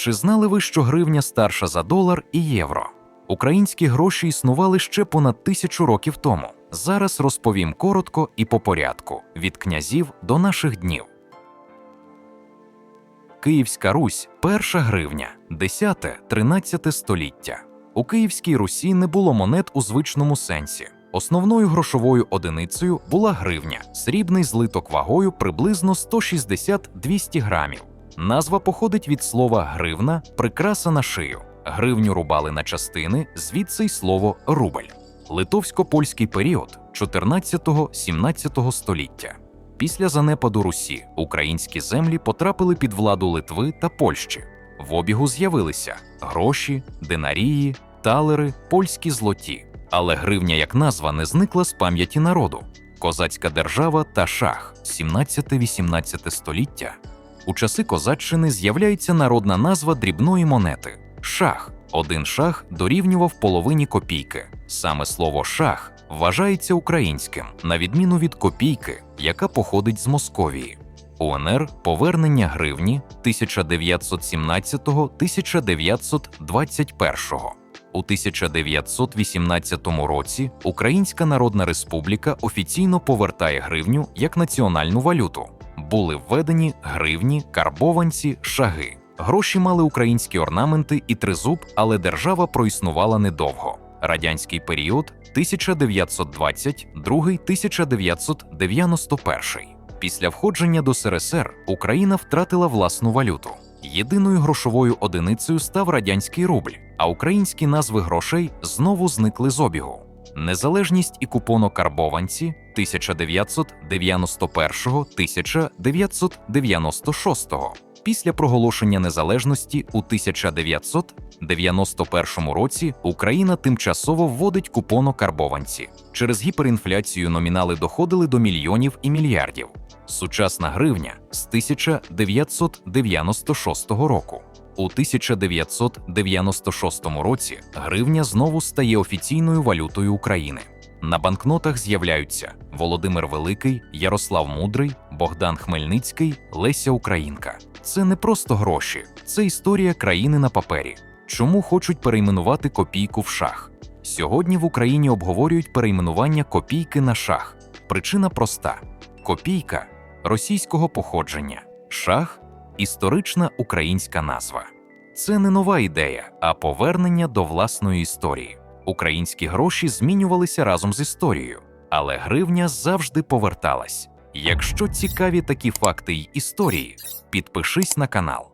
Чи знали ви, що гривня старша за долар і євро? Українські гроші існували ще понад тисячу років тому. Зараз розповім коротко і по порядку від князів до наших днів. Київська Русь перша гривня 10-13 століття. У Київській Русі не було монет у звичному сенсі. Основною грошовою одиницею була гривня, срібний злиток вагою приблизно 160-200 грамів. Назва походить від слова гривна, прикраса на шию. Гривню рубали на частини, звідси й слово рубль. Литовсько-польський період 14-17 століття. Після занепаду Русі українські землі потрапили під владу Литви та Польщі. В обігу з'явилися гроші, динарії, талери, польські злоті. Але гривня як назва не зникла з пам'яті народу. Козацька держава та шах 17-18 століття. У часи козаччини з'являється народна назва дрібної монети шах. Один шах дорівнював половині копійки. Саме слово шах вважається українським, на відміну від копійки, яка походить з Московії. УНР повернення гривні 1917-1921. У 1918 році Українська Народна Республіка офіційно повертає гривню як національну валюту. Були введені гривні, карбованці, шаги. Гроші мали українські орнаменти і тризуб, але держава проіснувала недовго. Радянський період 1920-1991. Після входження до СРСР Україна втратила власну валюту. Єдиною грошовою одиницею став радянський рубль, а українські назви грошей знову зникли з обігу. Незалежність і купонокарбованці 1991-1996. Після проголошення незалежності у 1991 році Україна тимчасово вводить купонокарбованці. Через гіперінфляцію номінали доходили до мільйонів і мільярдів. Сучасна гривня з 1996 року. У 1996 році гривня знову стає офіційною валютою України. На банкнотах з'являються Володимир Великий, Ярослав Мудрий, Богдан Хмельницький, Леся Українка. Це не просто гроші, це історія країни на папері. Чому хочуть перейменувати копійку в шах? Сьогодні в Україні обговорюють перейменування копійки на шах. Причина проста: копійка російського походження, шах історична українська назва. Це не нова ідея, а повернення до власної історії. Українські гроші змінювалися разом з історією, але гривня завжди поверталась. Якщо цікаві такі факти й історії, підпишись на канал.